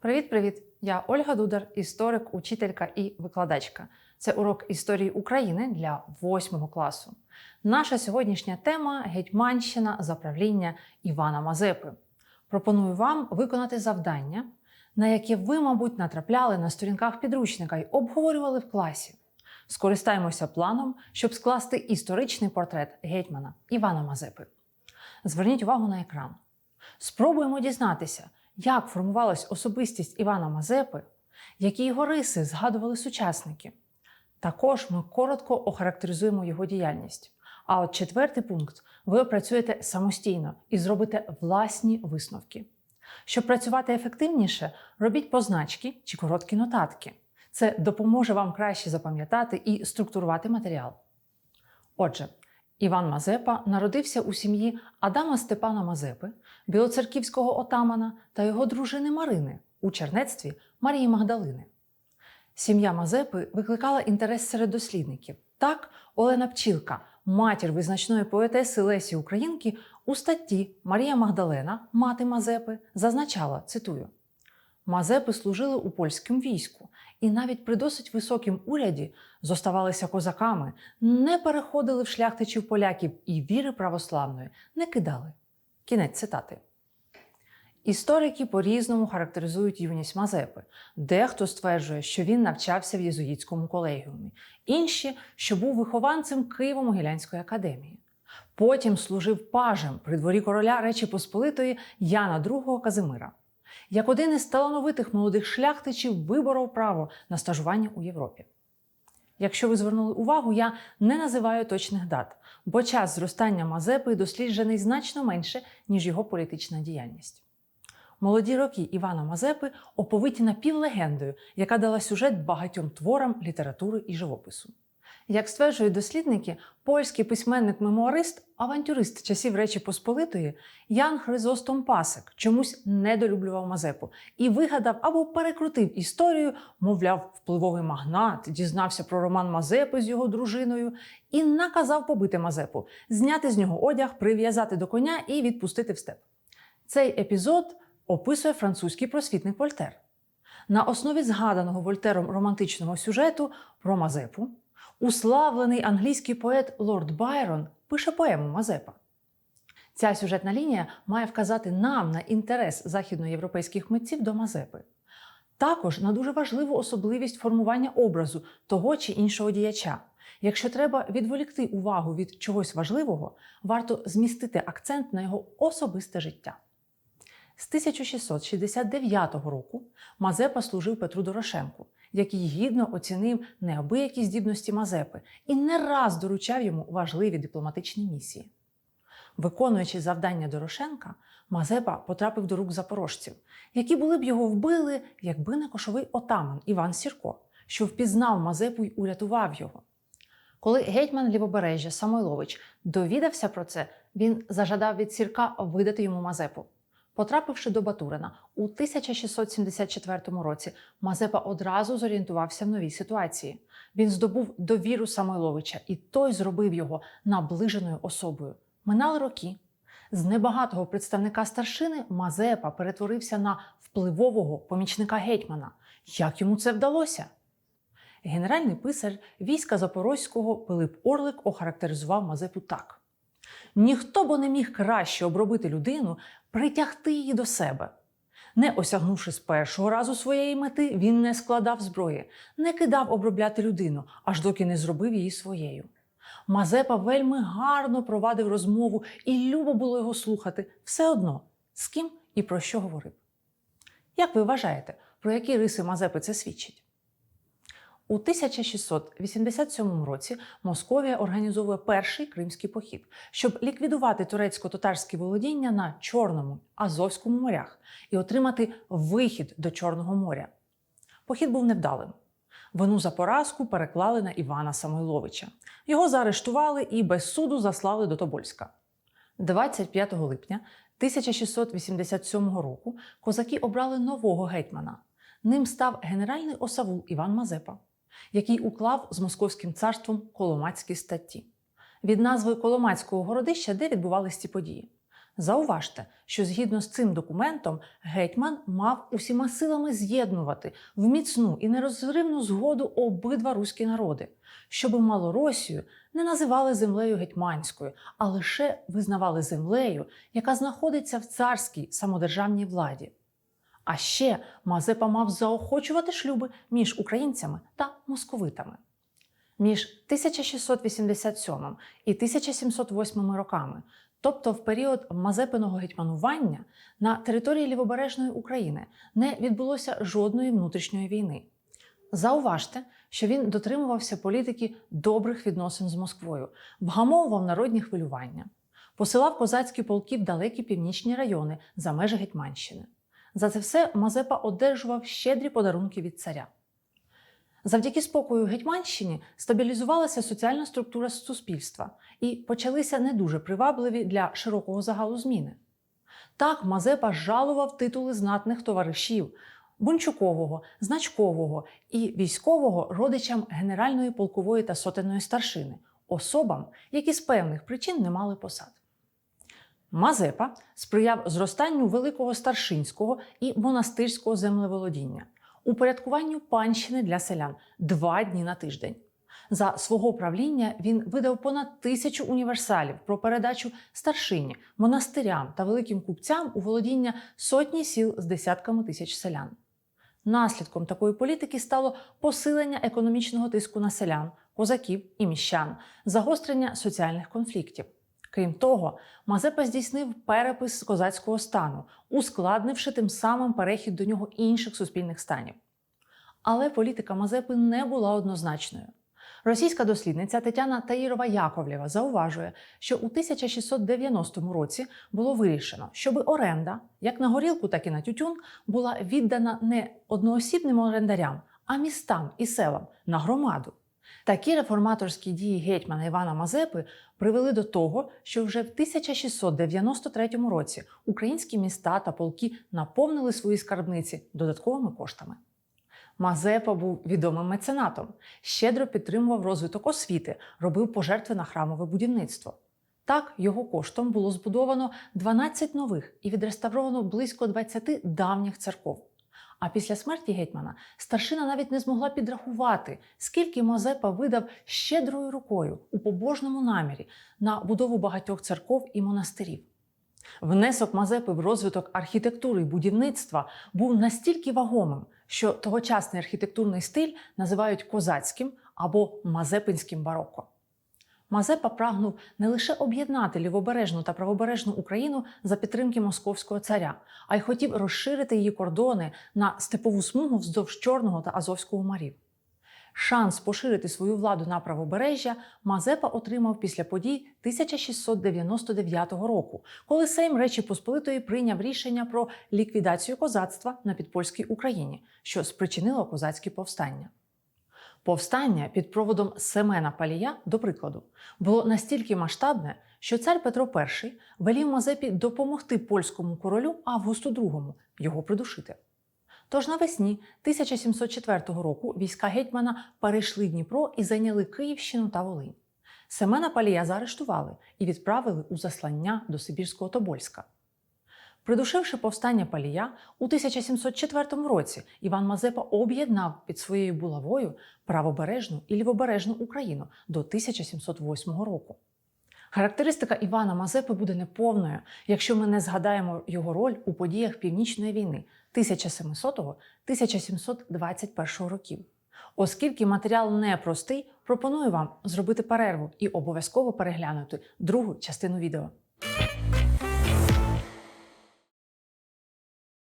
Привіт-привіт! Я Ольга Дудар, історик, учителька і викладачка. Це урок історії України для 8 класу. Наша сьогоднішня тема Гетьманщина за правління Івана Мазепи. Пропоную вам виконати завдання, на яке ви, мабуть, натрапляли на сторінках підручника і обговорювали в класі. Скористаємося планом, щоб скласти історичний портрет гетьмана Івана Мазепи. Зверніть увагу на екран. Спробуємо дізнатися, як формувалась особистість Івана Мазепи, які його риси згадували сучасники. Також ми коротко охарактеризуємо його діяльність. А от четвертий пункт ви опрацюєте самостійно і зробите власні висновки. Щоб працювати ефективніше, робіть позначки чи короткі нотатки. Це допоможе вам краще запам'ятати і структурувати матеріал. Отже, Іван Мазепа народився у сім'ї Адама Степана Мазепи, білоцерківського отамана та його дружини Марини у чернецтві Марії Магдалини. Сім'я Мазепи викликала інтерес серед дослідників. Так, Олена Пчілка, матір визначної поетеси Лесі Українки, у статті Марія Магдалена, мати Мазепи, зазначала, цитую: Мазепи служили у польському війську і навіть при досить високім уряді зоставалися козаками, не переходили в шляхтичів поляків і віри православної не кидали. Кінець цитати. Історики по-різному характеризують юність Мазепи. Дехто стверджує, що він навчався в єзуїтському колегіумі, інші, що був вихованцем Києво-Могилянської академії. Потім служив пажем при дворі короля Речі Посполитої Яна II Казимира. Як один із талановитих молодих шляхтичів виборов право на стажування у Європі. Якщо ви звернули увагу, я не називаю точних дат, бо час зростання Мазепи досліджений значно менше, ніж його політична діяльність. Молоді роки Івана Мазепи оповиті напівлегендою, яка дала сюжет багатьом творам літератури і живопису. Як стверджують дослідники, польський письменник-мемуарист, авантюрист часів Речі Посполитої Ян Хризостом Пасек чомусь недолюблював Мазепу і вигадав або перекрутив історію, мовляв, впливовий магнат, дізнався про роман Мазепи з його дружиною і наказав побити Мазепу, зняти з нього одяг, прив'язати до коня і відпустити в степ. Цей епізод описує французький просвітник Вольтер. На основі згаданого Вольтером романтичного сюжету про Мазепу уславлений англійський поет Лорд Байрон пише поему Мазепа. Ця сюжетна лінія має вказати нам на інтерес західноєвропейських митців до Мазепи. Також на дуже важливу особливість формування образу того чи іншого діяча. Якщо треба відволікти увагу від чогось важливого, варто змістити акцент на його особисте життя. З 1669 року Мазепа служив Петру Дорошенку, який гідно оцінив неабиякі здібності Мазепи і не раз доручав йому важливі дипломатичні місії. Виконуючи завдання Дорошенка, Мазепа потрапив до рук запорожців, які були б його вбили, якби не кошовий отаман Іван Сірко, що впізнав Мазепу й урятував його. Коли гетьман Лівобережжя Самойлович довідався про це, він зажадав від Сірка видати йому Мазепу. Потрапивши до Батурина у 1674 році, Мазепа одразу зорієнтувався в новій ситуації. Він здобув довіру Самойловича, і той зробив його наближеною особою. Минали роки. З небагатого представника старшини Мазепа перетворився на впливового помічника гетьмана. Як йому це вдалося? Генеральний писар війська Запорозького Пилип Орлик охарактеризував Мазепу так. Ніхто бо не міг краще обробити людину, притягти її до себе. Не осягнувши з першого разу своєї мети, він не складав зброї, не кидав обробляти людину, аж доки не зробив її своєю. Мазепа вельми гарно провадив розмову, і любо було його слухати все одно, з ким і про що говорив. Як ви вважаєте, про які риси Мазепи це свідчить? У 1687 році Московія організовує перший кримський похід, щоб ліквідувати турецько-татарські володіння на Чорному, Азовському морях і отримати вихід до Чорного моря. Похід був невдалим. Вину за поразку переклали на Івана Самойловича. Його заарештували і без суду заслали до Тобольська. 25 липня 1687 року козаки обрали нового гетьмана. Ним став генеральний осавул Іван Мазепа який уклав з Московським царством Коломацькі статті від назви Коломацького городища, де відбувалися ці події. Зауважте, що згідно з цим документом гетьман мав усіма силами з'єднувати в міцну і нерозривну згоду обидва руські народи, щоби Малоросію не називали землею гетьманською, а лише визнавали землею, яка знаходиться в царській самодержавній владі. А ще Мазепа мав заохочувати шлюби між українцями та московитами. Між 1687 і 1708 роками, тобто в період Мазепиного гетьманування, на території Лівобережної України не відбулося жодної внутрішньої війни. Зауважте, що він дотримувався політики добрих відносин з Москвою, вгамовував народні хвилювання, посилав козацькі полки в далекі північні райони за межі Гетьманщини. За це все Мазепа одержував щедрі подарунки від царя. Завдяки спокою в Гетьманщині стабілізувалася соціальна структура суспільства і почалися не дуже привабливі для широкого загалу зміни. Так Мазепа жалував титули знатних товаришів Бунчукового, Значкового і військового родичам генеральної полкової та сотенної старшини, особам, які з певних причин не мали посад. Мазепа сприяв зростанню великого старшинського і монастирського землеволодіння, упорядкуванню панщини для селян два дні на тиждень. За свого правління він видав понад тисячу універсалів про передачу старшині, монастирям та великим купцям у володіння сотні сіл з десятками тисяч селян. Наслідком такої політики стало посилення економічного тиску на селян, козаків і міщан, загострення соціальних конфліктів. Крім того, Мазепа здійснив перепис козацького стану, ускладнивши тим самим перехід до нього інших суспільних станів. Але політика Мазепи не була однозначною. Російська дослідниця Тетяна Таїрова Яковлєва зауважує, що у 1690 році було вирішено, щоб оренда, як на горілку, так і на тютюн, була віддана не одноосібним орендарям, а містам і селам на громаду. Такі реформаторські дії гетьмана Івана Мазепи привели до того, що вже в 1693 році українські міста та полки наповнили свої скарбниці додатковими коштами. Мазепа був відомим меценатом, щедро підтримував розвиток освіти, робив пожертви на храмове будівництво. Так, його коштом було збудовано 12 нових і відреставровано близько 20 давніх церков. А після смерті гетьмана старшина навіть не змогла підрахувати, скільки Мазепа видав щедрою рукою у побожному намірі на будову багатьох церков і монастирів. Внесок Мазепи в розвиток архітектури і будівництва був настільки вагомим, що тогочасний архітектурний стиль називають козацьким або мазепинським барокко. Мазепа прагнув не лише об'єднати лівобережну та правобережну Україну за підтримки московського царя, а й хотів розширити її кордони на степову смугу вздовж Чорного та Азовського морів. Шанс поширити свою владу на правобережжя Мазепа отримав після подій 1699 року, коли Сейм Речі Посполитої прийняв рішення про ліквідацію козацтва на підпольській Україні, що спричинило козацькі повстання. Повстання під проводом Семена Палія, до прикладу, було настільки масштабне, що цар Петро І велів Мазепі допомогти польському королю Августу II його придушити. Тож навесні 1704 року війська гетьмана перейшли Дніпро і зайняли Київщину та Волинь. Семена Палія заарештували і відправили у заслання до Сибірського Тобольська. Придушивши повстання Палія, у 1704 році Іван Мазепа об'єднав під своєю булавою правобережну і лівобережну Україну до 1708 року. Характеристика Івана Мазепи буде неповною, якщо ми не згадаємо його роль у подіях Північної війни 1700-1721 років. Оскільки матеріал непростий, пропоную вам зробити перерву і обов'язково переглянути другу частину відео.